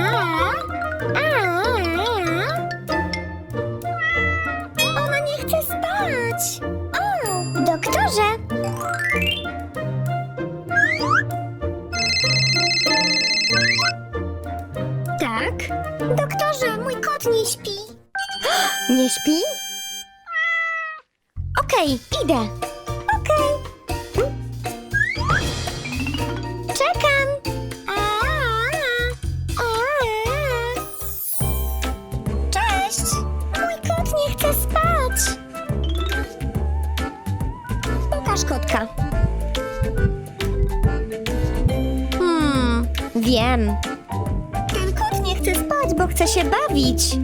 Noah. Ona nie chce spać. O, doktorze. Tak? Doktorze, mój kot nie śpi. Nie śpi? Okej, idę. Wiem. Ten kot nie chce spać, bo chce się bawić.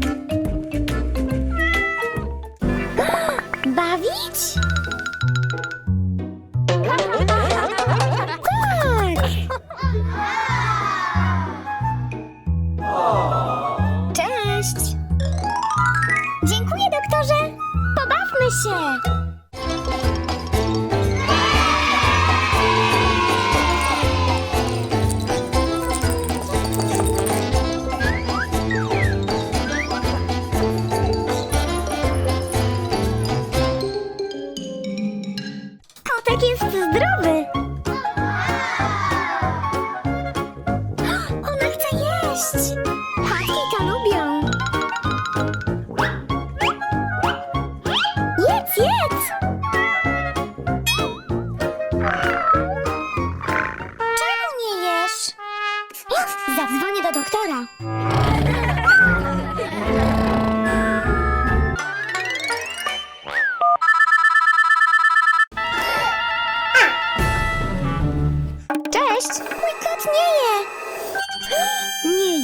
Jeść. Kotki to lubią. Jedz, jedz! Czemu nie jesz? Zadzwonię do doktora. Cześć. Mój kot nie je.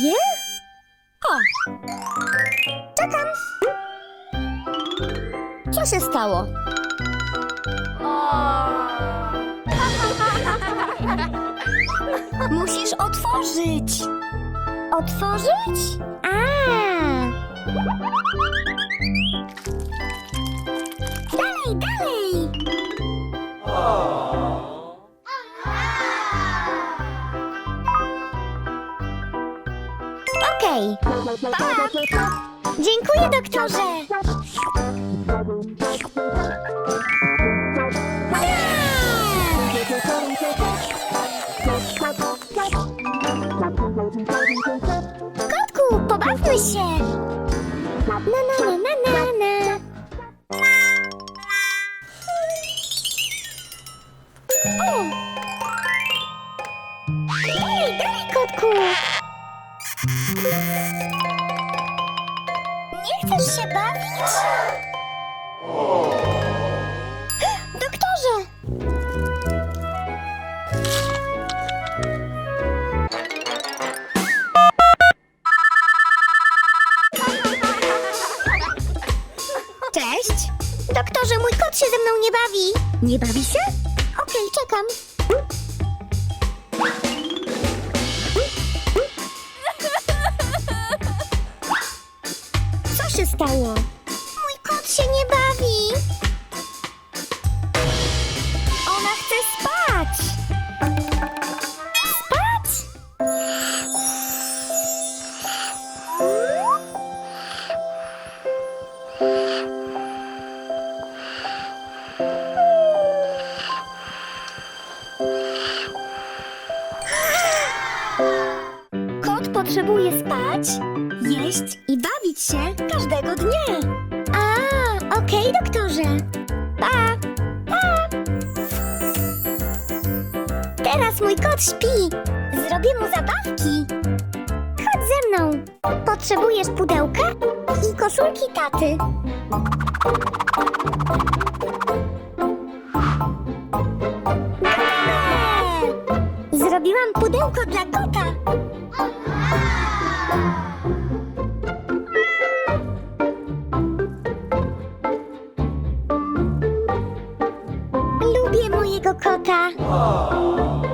Nie je? O, Czekam. co się stało? Musisz otworzyć. Otworzyć? A, okej. Dziękuję, doktorze. Kotku, pobawmy się. Na, na, na, na, na, na. O! Dalej, dalej, kotku. Nie chcesz się bawić? Doktorze! Cześć. Doktorze, mój kot się ze mną nie bawi. Nie bawi się? Okej, czekam. Stało? Mój kot się nie bawi. Ona chce spać. Spać? Kot potrzebuje spać, jeść i bawić się każdego dnia. A, okej, doktorze. Pa, pa. Teraz mój kot śpi. Zrobię mu zabawki. Chodź ze mną. Potrzebujesz pudełka i koszulki taty. Zrobiłam pudełko dla kota. mojego kota.